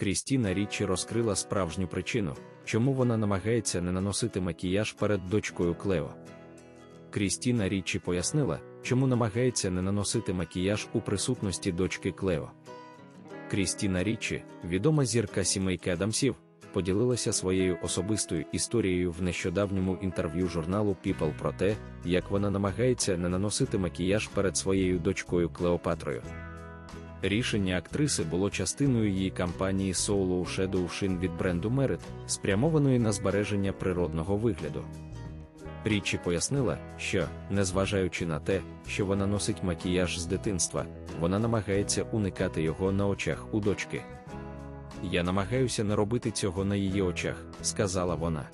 Крістіна Річі розкрила справжню причину, чому вона намагається не наносити макіяж перед дочкою Клео. Крістіна Річі пояснила, чому намагається не наносити макіяж у присутності дочки Клео. Крістіна Річі, відома зірка сімейки Адамсів, поділилася своєю особистою історією в нещодавньому інтерв'ю журналу People про те, як вона намагається не наносити макіяж перед своєю дочкою Клеопатрою. Рішення актриси було частиною її кампанії Solo Shadow Shin від бренду Merit, спрямованої на збереження природного вигляду. Річі пояснила, що, незважаючи на те, що вона носить макіяж з дитинства, вона намагається уникати його на очах у дочки. Я намагаюся не робити цього на її очах, сказала вона.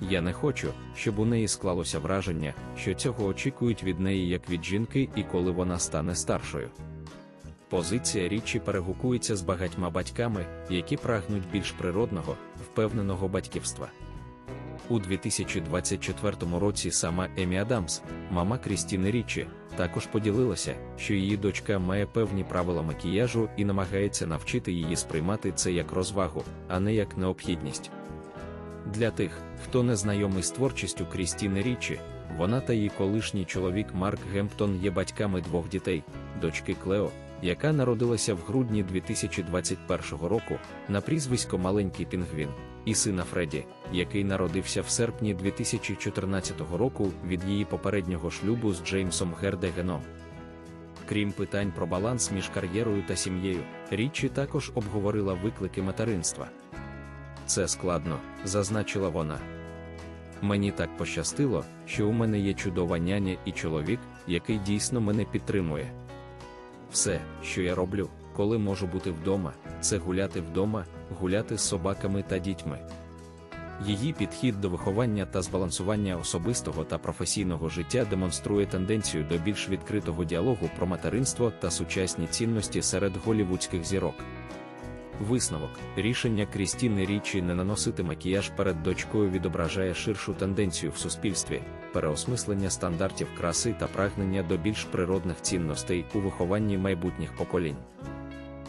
Я не хочу, щоб у неї склалося враження, що цього очікують від неї як від жінки і коли вона стане старшою. Позиція річі перегукується з багатьма батьками, які прагнуть більш природного, впевненого батьківства. У 2024 році сама Емі Адамс, мама Крістіни Річі, також поділилася, що її дочка має певні правила макіяжу і намагається навчити її сприймати це як розвагу, а не як необхідність. Для тих, хто не знайомий з творчістю Крістіни Річі, вона та її колишній чоловік Марк Гемптон є батьками двох дітей, дочки Клео, яка народилася в грудні 2021 року на прізвисько Маленький Пінгвін, і сина Фредді, який народився в серпні 2014 року від її попереднього шлюбу з Джеймсом Гердегеном. Крім питань про баланс між кар'єрою та сім'єю, Річі також обговорила виклики материнства. Це складно, зазначила вона. Мені так пощастило, що у мене є чудова няня і чоловік, який дійсно мене підтримує. Все, що я роблю, коли можу бути вдома, це гуляти вдома, гуляти з собаками та дітьми. Її підхід до виховання та збалансування особистого та професійного життя демонструє тенденцію до більш відкритого діалогу про материнство та сучасні цінності серед голівудських зірок. Висновок рішення Крістіни Річі не наносити макіяж перед дочкою відображає ширшу тенденцію в суспільстві, переосмислення стандартів краси та прагнення до більш природних цінностей у вихованні майбутніх поколінь.